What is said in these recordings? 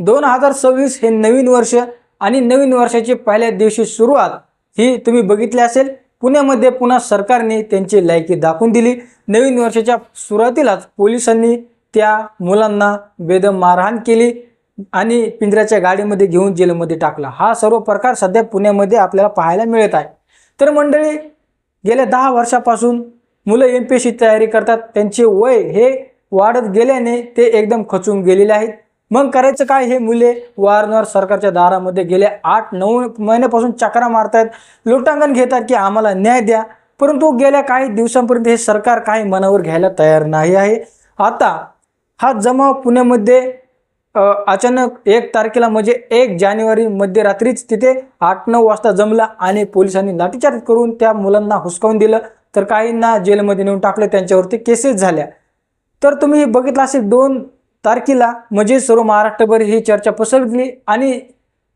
दोन हजार सव्वीस हे नवीन वर्ष आणि नवीन वर्षाची पहिल्या दिवशी सुरुवात ही तुम्ही बघितली असेल. पुण्यामध्ये पुन्हा सरकारने त्यांची लायकी दाखवून दिली. नवीन वर्षाच्या सुरुवातीलाच पोलिसांनी त्या मुलांना बेदम मारहाण केली आणि पिंजऱ्याच्या गाडीमध्ये घेऊन जेलमध्ये टाकला. हा सर्व प्रकार सध्या पुण्यामध्ये आपल्याला पाहायला मिळत आहे. तर मंडळी गेल्या दहा वर्षापासून मुलं एम पी एस सी तयारी करतात. त्यांचे वय हे वाढत गेल्याने ते एकदम खचून गेलेले आहेत. मग करायचं काय? हे मुले वारंवार सरकारच्या दारामध्ये गेल्या आठ नऊ महिन्यापासून चक्रा मारतायत. लोटांगण घेतात की आम्हाला न्याय द्या. परंतु गेल्या काही दिवसांपर्यंत हे सरकार काही मनावर घ्यायला तयार नाही आहे. आता हा जमाव पुण्यामध्ये अचानक एक तारखेला म्हणजे एक जानेवारी मध्यरात्रीच तिथे आठ नऊ वाजता जमला आणि पोलिसांनी लाठीचार्ज करून त्या मुलांना हुसकावून दिलं. तर काहींना जेलमध्ये नेऊन टाकलं. त्यांच्यावरती केसेस झाल्या. तर तुम्ही बघितलं असेल दोन तारखेला म्हणजे सर्व महाराष्ट्रभर ही चर्चा पसरली आणि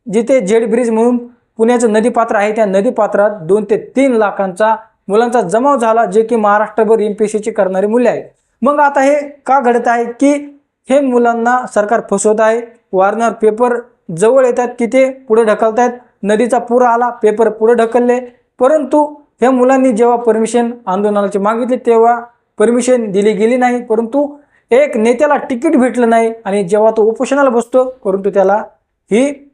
जिथे जेड ब्रिज म्हणून पुण्याचं नदीपात्र आहे त्या नदीपात्रात दोन ते तीन लाखांचा मुलांचा जमाव झाला जे की महाराष्ट्रभर एम पी सीची करणारी मुले आहेत. मग आता हे का घडत आहे की हे मुलांना सरकार फसवत आहे? वारंवार पेपर जवळ येतात की ते पुढे ढकलतायत. नदीचा पूर आला पेपर पुढे ढकलले. परंतु ह्या मुलांनी जेव्हा परमिशन आंदोलनाची मागितली तेव्हा परमिशन दिली गेली नाही. परंतु एक नेत्याला तिकीट भेटलं नाही आणि जेव्हा तो उपोषणाला बसतो परंतु त्याला ही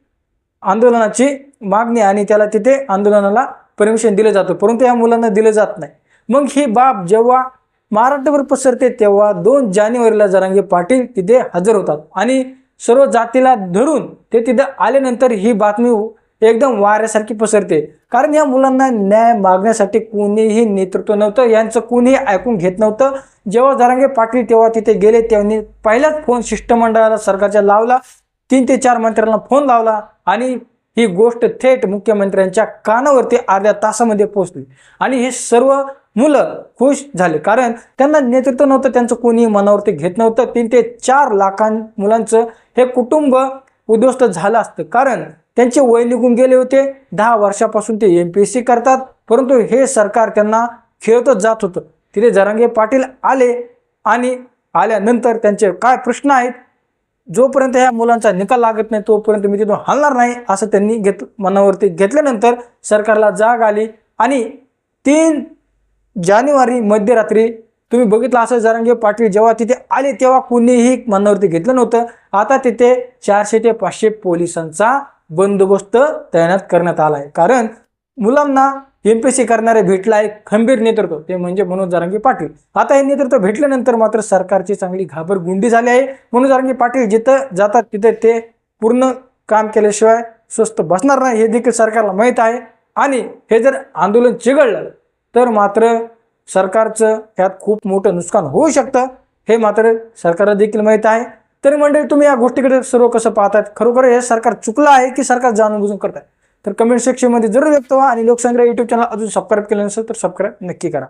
आंदोलनाची मागणी आणि त्याला तिथे आंदोलनाला परमिशन दिलं जातं. परंतु या मुलांना दिलं जात नाही. मग ही बाब जेव्हा महाराष्ट्रभर पसरते तेव्हा दोन जानेवारीला जरांगे पाटील तिथे हजर होतात. आणि सर्व जातीला धरून ते तिथं आल्यानंतर ही बातमी एकदम वाऱ्यासारखी पसरते. कारण या मुलांना न्याय मागण्यासाठी कोणीही नेतृत्व नव्हतं यांचं कोणीही ऐकून घेत नव्हतं. जेव्हा जरांगे पाटील तेव्हा तिथे गेले त्यांनी पहिलाच फोन शिष्टमंडळाला सरकारच्या लावला. तीन ते चार मंत्र्यांना फोन लावला आणि ही गोष्ट थेट मुख्यमंत्र्यांच्या कानावरती अर्ध्या तासामध्ये पोहोचली. आणि हे सर्व मुलं खुश झाले. कारण त्यांना नेतृत्व नव्हतं त्यांचं कोणी मनावरती घेत नव्हतं. तीन ते चार लाखां मुलांचं हे कुटुंब उद्ध्वस्त झालं असतं. कारण त्यांचे वय निघून गेले होते. दहा वर्षापासून ते एम पी एस सी करतात. परंतु हे सरकार त्यांना खेळतच जात होतं. तिथे जरांगे पाटील आले आणि आल्यानंतर त्यांचे काय प्रश्न आहेत? जोपर्यंत ह्या मुलांचा निकाल लागत नाही तोपर्यंत मी तिथून हलणार नाही असं त्यांनी घेत मनावरती घेतल्यानंतर सरकारला जाग आली. आणि तीन जानेवारी मध्यरात्री तुम्ही बघितलं असं जरांगे पाटील जेव्हा तिथे आले तेव्हा कुणीही मनावरती घेतलं नव्हतं. आता तिथे चारशे ते पाचशे पोलिसांचा बंदोबस्त तैनात करण्यात आला आहे कारण मुलांना एम पी सी करणारे भेटला आहे खंबीर नेतृत्व ते म्हणजे मनोज जारंगी पाटील. आता हे नेतृत्व भेटल्यानंतर मात्र सरकारची चांगली घाबरगुंडी झाली आहे. मनोज जारंगी पाटील जिथं जातात तिथे ते पूर्ण काम केल्याशिवाय स्वस्त बसणार नाही हे देखील सरकारला माहीत आहे. आणि हे जर आंदोलन चिघळलं तर मात्र सरकारचं यात खूप मोठं नुकसान होऊ शकतं हे मात्र सरकारला देखील माहीत आहे. तरी मंडळी तुम्ही या गोष्टीकडे सर्व कसं पाहतात खरोखर हे सरकार चुकलं आहे की सरकार जाणून बुजून करत आहे तर कमेंट सेक्शनमध्ये जरूर व्यक्त व्हा आणि लोकसंग्रह युट्यूब चॅनल अजून सबस्क्राईब केलं नसेल तर सबस्क्राईब नक्की करा.